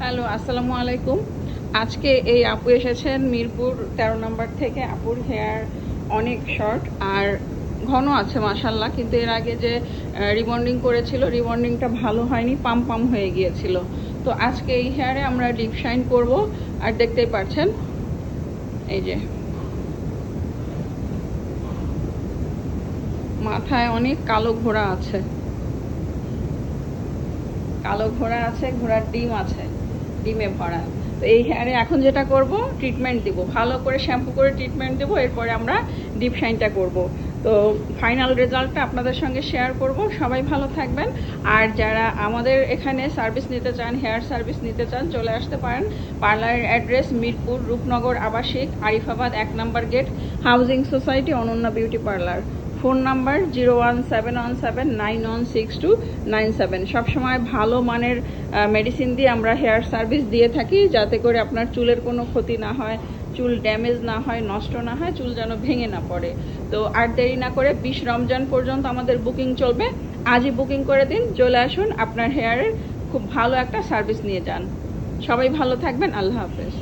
Hello, আসসালামু আলাইকুম। আজকে এই আপু এসেছেন মিরপুর তেরো নম্বর থেকে। আপুর হেয়ার অনেক শর্ট আর ঘন আছে মাসাল্লাহ কিন্তু এর আগে যে রিবন্ডিং করেছিল, রিবন্ডিংটা ভালো হয়নি, পাম পাম হয়ে গিয়েছিল। তো আজকে এই হেয়ারে আমরা ডিপ শাইন করব। আর দেখতেই পাচ্ছেন এই যে। মাথায় অনেক কালো ঘোড়া আছে। কালো ঘোড়া আছে, ঘোড়ার ডিম আছে। ডিমে ভরা। তো এই হেয়ারে এখন যেটা করব ট্রিটমেন্ট দিব। ভালো করে শ্যাম্পু করে ট্রিটমেন্ট দেবো, এরপরে আমরা ডিপ শাইনটা করব। তো ফাইনাল রেজাল্টটা আপনাদের সঙ্গে শেয়ার করব। সবাই ভালো থাকবেন। আর যারা আমাদের এখানে সার্ভিস নিতে চান হেয়ার সার্ভিস নিতে চান, চলে আসতে পারেন। পার্লারের অ্যাড্রেস মিরপুর রূপনগর আবাসিক, আরিফাবাদ এক নম্বর gate housing society Ananya beauty parlour phone number zero one seven one seven nine one six two nine seven. সবসময় ভালো মানের মেডিসিন দিয়ে আমরা হেয়ার সার্ভিস দিয়ে থাকি, যাতে করে আপনার চুলের কোনো ক্ষতি না হয়, চুল ড্যামেজ না হয়, নষ্ট না হয়, চুল যেন ভেঙে না পড়ে। তো আর দেরি না করে বিশ রমজান পর্যন্ত আমাদের বুকিং চলবে। আজই বুকিং করে দিন, চলে আসুন আপনার হেয়ারের খুব ভালো একটা সার্ভিস নিয়ে যান। সবাই ভালো থাকবেন, আল্লাহ হাফেজ।